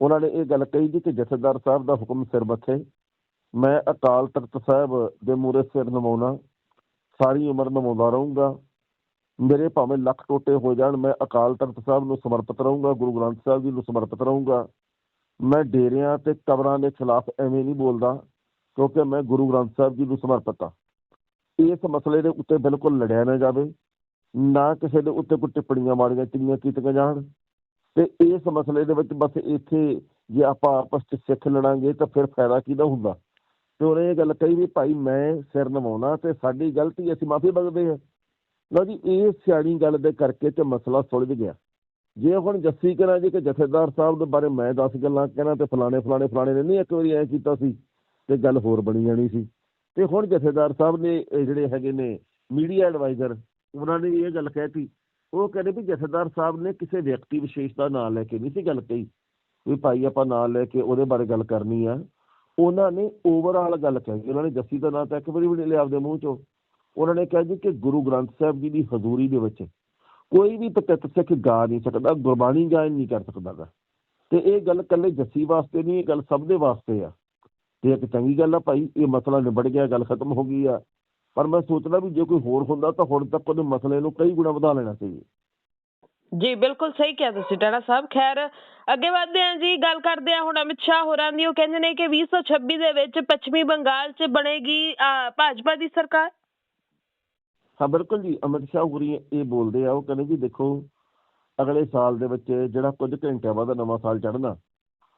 ਉਹਨਾਂ ਨੇ ਇਹ ਗੱਲ ਕਹੀ ਜੀ ਕਿ ਜਥੇਦਾਰ ਸਾਹਿਬ ਦਾ ਹੁਕਮ ਸਿਰ ਮੱਥੇ। ਮੈਂ ਅਕਾਲ ਤਖਤ ਸਾਹਿਬ ਦੇ ਮੂਹਰੇ ਸਿਰ ਨਵਾਉਣਾ, ਸਾਰੀ ਉਮਰ ਨਵਾਉਂਦਾ ਰਹੂੰਗਾ। ਮੇਰੇ ਭਾਵੇਂ ਲੱਖ ਟੋਟੇ ਹੋ ਜਾਣ, ਮੈਂ ਅਕਾਲ ਤਖਤ ਸਾਹਿਬ ਨੂੰ ਸਮਰਪਿਤ ਰਹੂੰਗਾ, ਗੁਰੂ ਗ੍ਰੰਥ ਸਾਹਿਬ ਜੀ ਨੂੰ ਸਮਰਪਿਤ ਰਹੂੰਗਾ। ਮੈਂ ਡੇਰਿਆਂ ਤੇ ਕਬਰਾਂ ਦੇ ਖਿਲਾਫ ਐਵੇਂ ਨਹੀਂ ਬੋਲਦਾ, ਕਿਉਂਕਿ ਮੈਂ ਗੁਰੂ ਗ੍ਰੰਥ ਸਾਹਿਬ ਜੀ ਨੂੰ ਸਮਰਪਿਤ ਹਾਂ। ਇਸ ਮਸਲੇ ਦੇ ਉੱਤੇ ਬਿਲਕੁਲ ਲੜਿਆ ਨਾ ਜਾਵੇ, ਨਾ ਕਿਸੇ ਦੇ ਉੱਤੇ ਕੋਈ ਟਿੱਪਣੀਆਂ ਮਾਰੀਆਂ ਚੰਗੀਆਂ ਕੀਤੀਆਂ ਜਾਣ। ਤੇ ਇਸ ਮਸਲੇ ਦੇ ਵਿੱਚ ਬਸ ਇੱਥੇ ਜੇ ਆਪਾਂ ਆਪਸ ਵਿੱਚ ਸਿੱਖ ਲੜਾਂਗੇ ਤਾਂ ਫਿਰ ਫਾਇਦਾ ਕਿਹਦਾ ਹੁੰਦਾ? ਤੇ ਉਹਨੇ ਇਹ ਗੱਲ ਕਹੀ ਵੀ ਭਾਈ ਮੈਂ ਸਿਰ ਨਵਾਉਣਾ ਤੇ ਸਾਡੀ ਗਲਤੀ ਅਸੀਂ ਮਾਫੀ ਮੰਗਦੇ ਹਾਂ। ਲਓ ਜੀ, ਇਹ ਸਿਆਣੀ ਗੱਲ ਦੇ ਕਰਕੇ ਤੇ ਮਸਲਾ ਸੁਲਝ ਗਿਆ। ਜੇ ਹੁਣ ਜੱਸੀ ਕਰਾਂ ਜੀ ਕਿ ਜਥੇਦਾਰ ਸਾਹਿਬ ਦੇ ਬਾਰੇ ਮੈਂ 10 ਗੱਲਾਂ ਕਹਿਣਾ ਤੇ ਫਲਾਣੇ ਫਲਾਣੇ ਫਲਾਣੇ ਨੇ ਨਹੀਂ ਇੱਕ ਵਾਰੀ ਐ ਕੀਤਾ ਸੀ ਤੇ ਗੱਲ ਹੋਰ ਬਣੀ ਜਾਣੀ ਸੀ। ਤੇ ਹੁਣ ਜਥੇਦਾਰ ਸਾਹਿਬ ਨੇ ਜਿਹੜੇ ਹੈਗੇ ਨੇ ਮੀਡੀਆ ਐਡਵਾਈਜ਼ਰ, ਉਹਨਾਂ ਨੇ ਇਹ ਗੱਲ ਕਹਿਤੀ। ਉਹ ਕਹਿੰਦੇ ਵੀ ਜਥੇਦਾਰ ਸਾਹਿਬ ਨੇ ਕਿਸੇ ਵਿਅਕਤੀ ਵਿਸ਼ੇਸ਼ ਦਾ ਨਾਮ ਲੈ ਕੇ ਨਹੀਂ ਸੀ ਗੱਲ ਕਹੀ। ਵੀ ਭਾਈ ਆਪਾਂ ਨਾਮ ਲੈ ਕੇ ਉਹਦੇ ਬਾਰੇ ਗੱਲ ਕਰਨੀ ਆ। ਉਹਨਾਂ ਨੇ ਓਵਰਆਲ ਗੱਲ ਕਹੀ। ਉਹਨਾਂ ਨੇ ਜੱਸੀ ਦਾ ਨਾਮ ਤਾਂ ਇੱਕ ਵਾਰੀ ਵੀ ਨਹੀਂ ਲਿਆ ਆਪਦੇ ਮੂੰਹ ਚੋਂ। ਉਹਨਾਂ ਨੇ ਕਿਹਾ ਜੀ ਕਿ ਗੁਰੂ ਗ੍ਰੰਥ ਸਾਹਿਬ ਜੀ ਦੀ ਹਜ਼ੂਰੀ ਦੇ ਵਿੱਚ ਕੋਈ ਵੀ ਪਤਿਤ ਸਿੱਖ ਗਾ ਨਹੀਂ ਸਕਦਾ, ਗੁਰਬਾਣੀ ਗਾਇਨ ਨਹੀਂ ਕਰ ਸਕਦਾ ਤੇ ਇਹ ਗੱਲ ਇਕੱਲੇ ਜੱਸੀ ਵਾਸਤੇ ਨਹੀਂ, ਇਹ ਗੱਲ ਸਭ ਦੇ ਵਾਸਤੇ ਆ। ਤੇ ਇੱਕ ਚੰਗੀ ਗੱਲ ਆ ਭਾਈ, ਇਹ ਮਸਲਾ ਨਿਬੜ ਗਿਆ, ਗੱਲ ਖਤਮ ਹੋ ਗਈ ਆ। ਪਰ ਮੈਂ ਸੋਚਦਾ ਵੀ ਜੇ ਕੋਈ ਹੋਰ ਹੁੰਦਾ ਤਾਂ ਹੁਣ ਤੱਕ ਉਹਦੇ ਮਸਲੇ ਨੂੰ ਕਈ ਗੁਣਾ ਵਧਾ ਲੈਣਾ ਸੀ। ਜੀ, ਬਿਲਕੁਲ ਸਹੀ ਕਿਹਾ ਤੁਸੀਂ ਟਾਣਾ ਸਾਹਿਬ। ਖੈਰ, ਅੱਗੇ ਵਧਦੇ ਹਾਂ ਜੀ, ਗੱਲ ਕਰਦੇ ਹਾਂ ਹੁਣ ਅਮਿਤ ਸ਼ਾਹ ਹੋਰਾਂ ਦੀ। ਉਹ ਕਹਿੰਦੇ ਨੇ ਕਿ 2026 ਦੇ ਵਿੱਚ ਪੱਛਮੀ ਬੰਗਾਲ 'ਚ ਬਣੇਗੀ ਭਾਜਪਾ ਦੀ ਸਰਕਾਰ। ਹਾਂ, ਬਿਲਕੁਲ ਜੀ, ਅਮਿਤ ਸ਼ਾਹ ਹੁਰੀ ਇਹ ਬੋਲਦੇ ਆ, ਉਹ ਕਹਿੰਦੇ ਜੀ ਦੇਖੋ, ਅਗਲੇ ਸਾਲ ਦੇ ਵਿੱਚ ਜਿਹੜਾ ਕੁਝ ਘੰਟਿਆਂ ਬਾਅਦ ਨਵਾਂ ਸਾਲ ਚੜ੍ਹਨਾ,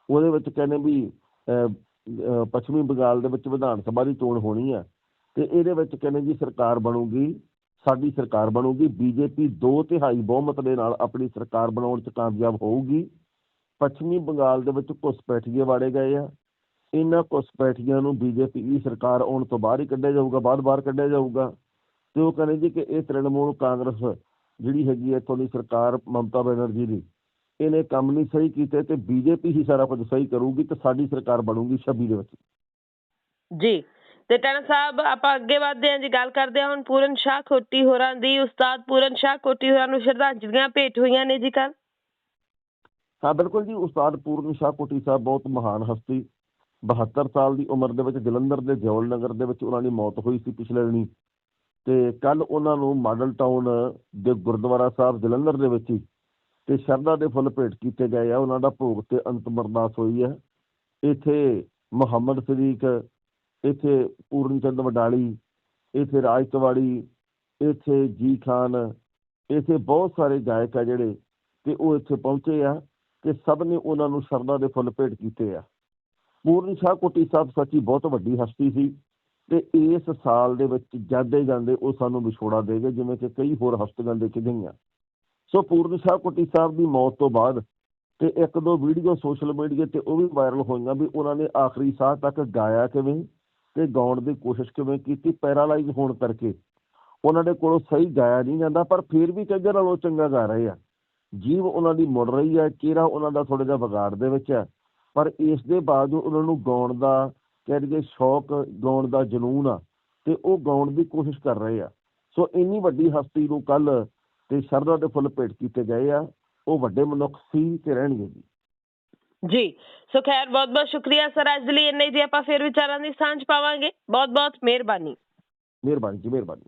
ਉਹਦੇ ਵਿੱਚ ਕਹਿੰਦੇ ਵੀ ਪੱਛਮੀ ਬੰਗਾਲ ਦੇ ਵਿੱਚ ਵਿਧਾਨ ਸਭਾ ਦੀ ਚੋਣ ਹੋਣੀ ਆ, ਤੇ ਇਹਦੇ ਵਿੱਚ ਕਹਿੰਦੇ ਜੀ ਸਰਕਾਰ ਬਣੂਗੀ, ਸਾਡੀ ਸਰਕਾਰ ਬਣੂਗੀ, ਬੀਜੇਪੀ ਦੋ ਤਿਹਾਈ ਬਹੁਮਤ ਦੇ ਨਾਲ ਆਪਣੀ ਸਰਕਾਰ ਬਣਾਉਣ 'ਚ ਕਾਮਯਾਬ ਹੋਊਗੀ, ਪੱਛਮੀ ਬੰਗਾਲ ਦੇ ਵਿੱਚ ਘੁਸਪੈਠੀਏ ਵਾੜੇ ਗਏ ਆ, ਇਹਨਾਂ ਘੁਸਪੈਠੀਆਂ ਨੂੰ ਬੀਜੇਪੀ ਦੀ ਸਰਕਾਰ ਆਉਣ ਤੋਂ ਬਾਹਰ ਹੀ ਕੱਢਿਆ ਜਾਊਗਾ ਬਾਹਰ ਬਾਹਰ ਕੱਢਿਆ ਜਾਊਗਾ ਤੇ ਉਹ ਕਹਿੰਦੇ ਜੀ ਕਿ ਇਹ ਤ੍ਰਿਣਮੂਲ ਕਾਂਗਰਸ ਜਿਹੜੀ ਹੈਗੀ ਹੈ ਇੱਥੋਂ ਦੀ ਸਰਕਾਰ ਮਮਤਾ ਬੈਨਰਜੀ ਦੀ ਇਹਨੇ ਕੰਮ ਨਹੀਂ ਸਹੀ ਕੀਤੇ ਤੇ ਬੀਜੇਪੀ ਹੀ ਸਾਰਾ ਕੁਝ ਸਹੀ ਕਰੂਗੀ ਤੇ ਸਾਡੀ ਸਰਕਾਰ ਬਣੂਗੀ 26 ਦੇ ਵਿੱਚ। ਜੀ ਤੇ ਟਾਣਾ ਸਾਹਿਬ ਆਪਾਂ ਅੱਗੇ ਵਧਦੇ ਹਾਂ ਜੀ ਗੱਲ ਕਰਦੇ ਹਾਂ ਹੁਣ ਪੂਰਨ ਸ਼ਾਹ ਖੋਟੀ ਹੋਰਾਂ ਦੀ ਉਸਤਾਦ ਪੂਰਨ ਸ਼ਾਹ ਖੋਟੀ ਹੋਰਾਂ ਨੂੰ ਸ਼ਰਧਾਂਜਲੀਆਂ ਭੇਟ ਹੋਈਆਂ ਨੇ ਜੀ ਕੱਲ ਹਾਂ ਬਿਲਕੁਲ ਜੀ ਉਸਤਾਦ ਪੂਰਨ ਸ਼ਾਹ ਕੋਟੀ ਸਾਹਿਬ ਬਹੁਤ ਮਹਾਨ ਹਸਤੀ 72 ਸਾਲ ਦੀ ਉਮਰ ਦੇ ਵਿੱਚ ਜਲੰਧਰ ਦੇ ਜੌਲ ਨਗਰ ਦੇ ਵਿੱਚ ਉਹਨਾਂ ਦੀ ਮੌਤ ਹੋਈ ਸੀ ਪਿਛਲੇ ਦਿਨੀ। ਤੇ ਕੱਲ ਉਹਨਾਂ ਨੂੰ ਮਾਡਲ ਟਾਊਨ ਦੇ ਗੁਰਦੁਆਰਾ ਸਾਹਿਬ ਜਲੰਧਰ ਦੇ ਵਿੱਚ ਹੀ ਤੇ ਸ਼ਰਧਾ ਦੇ ਫੁੱਲ ਭੇਟ ਕੀਤੇ ਗਏ ਆ। ਉਹਨਾਂ ਦਾ ਭੋਗ ਤੇ ਅੰਤਮ ਅਰਦਾਸ ਹੋਈ ਹੈ। ਇੱਥੇ ਮੁਹੰਮਦ ਸਦੀਕ, ਇੱਥੇ ਪੂਰਨ ਚੰਦ ਵਡਾਲੀ, ਇੱਥੇ ਰਾਜ ਤਿਵਾੜੀ ਇੱਥੇ ਜੀ ਖਾਨ, ਇੱਥੇ ਬਹੁਤ ਸਾਰੇ ਗਾਇਕ ਆ ਜਿਹੜੇ ਤੇ ਉਹ ਇੱਥੇ ਪਹੁੰਚੇ ਆ ਤੇ ਸਭ ਨੇ ਉਹਨਾਂ ਨੂੰ ਸ਼ਰਧਾ ਦੇ ਫੁੱਲ ਭੇਟ ਕੀਤੇ ਆ। ਪੂਰਨ ਸ਼ਾਹ ਕੋਟੀ ਸਾਹਿਬ ਸੱਚੀ ਬਹੁਤ ਵੱਡੀ ਹਸਤੀ ਸੀ। ਤੇ ਇਸ ਸਾਲ ਦੇ ਵਿੱਚ ਜਾਂਦੇ ਜਾਂਦੇ ਉਹ ਸਾਨੂੰ ਵਿਛੋੜਾ ਦੇ ਗਏ ਜਿਵੇਂ ਕਿ ਕਈ ਹੋਰ ਹਸਤੀਆਂ ਦੇ ਕੇ ਗਈਆਂ। ਸੋ ਪੂਰਨ ਸ਼ਾਹ ਕੋਟੀ ਸਾਹਿਬ ਦੀ ਮੌਤ ਤੋਂ ਬਾਅਦ ਤੇ ਇੱਕ ਦੋ ਵੀਡੀਓ ਸੋਸ਼ਲ ਮੀਡੀਆ ਤੇ ਉਹ ਵੀ ਵਾਇਰਲ ਹੋਈਆਂ ਵੀ ਉਹਨਾਂ ਨੇ ਆਖਰੀ ਸਾਹ ਤੱਕ ਗਾਇਆ ਕਿਵੇਂ ਤੇ ਗਾਉਣ ਦੀ ਕੋਸ਼ਿਸ਼ ਕਿਵੇਂ ਕੀਤੀ, ਪੈਰਾਲਾਈਜ਼ ਹੋਣ ਕਰਕੇ। ਉਹਨਾਂ ਦੇ ਕੋਲੋਂ ਸਹੀ ਗਾਇਆ ਨਹੀਂ ਜਾਂਦਾ, ਪਰ ਫਿਰ ਵੀ ਕਈ ਨਾਲੋਂ ਚੰਗਾ ਗਾ ਰਹੇ ਆ। ਜੀਵ ਉਹਨਾਂ ਦੀ ਮੁੜ ਰਹੀ ਹੈ ਚਿਹਰਾ ਉਹਨਾਂ ਦਾ ਥੋੜਾ ਜਿਹਾ ਵਿਗਾੜ ਦੇ ਵਿੱਚ ਹੈ ਪਰ ਇਸ ਦੇ ਬਾਵਜੂਦ ਉਹਨਾਂ ਨੂੰ ਗਾਉਣ ਦਾ ਕਹਿ ਲਈਏ ਸ਼ੌਕ ਗਾਉਣ ਦਾ ਜਨੂਨ ਆ ਤੇ ਉਹ ਗਾਉਣ ਦੀ ਕੋਸ਼ਿਸ਼ ਕਰ ਰਹੇ ਆ। ਸੋ ਇੰਨੀ ਵੱਡੀ ਹਸਤੀ ਨੂੰ ਕੱਲ ਤੇ ਸ਼ਰਧਾ ਦੇ ਫੁੱਲ ਭੇਟ ਕੀਤੇ ਗਏ ਆ ਉਹ ਵੱਡੇ ਮਨੁੱਖ ਸੀ ਤੇ ਰਹਿਣਗੇ ਜੀ ਜੀ ਸੋ ਖੈਰ ਬਹੁਤ ਬਹੁਤ ਸ਼ੁਕਰੀਆ ਸਰ ਅੱਜ ਦੇ ਲਈ ਇੰਨੇ ਦੀ ਆਪਾਂ ਫਿਰ ਵਿਚਾਰਾਂ ਦੀ ਸਾਂਝ ਪਾਵਾਂਗੇ। ਬਹੁਤ ਬਹੁਤ ਮਿਹਰਬਾਨੀ। ਮਿਹਰਬਾਨੀ ਜੀ ਮਿਹਰਬਾਨੀ।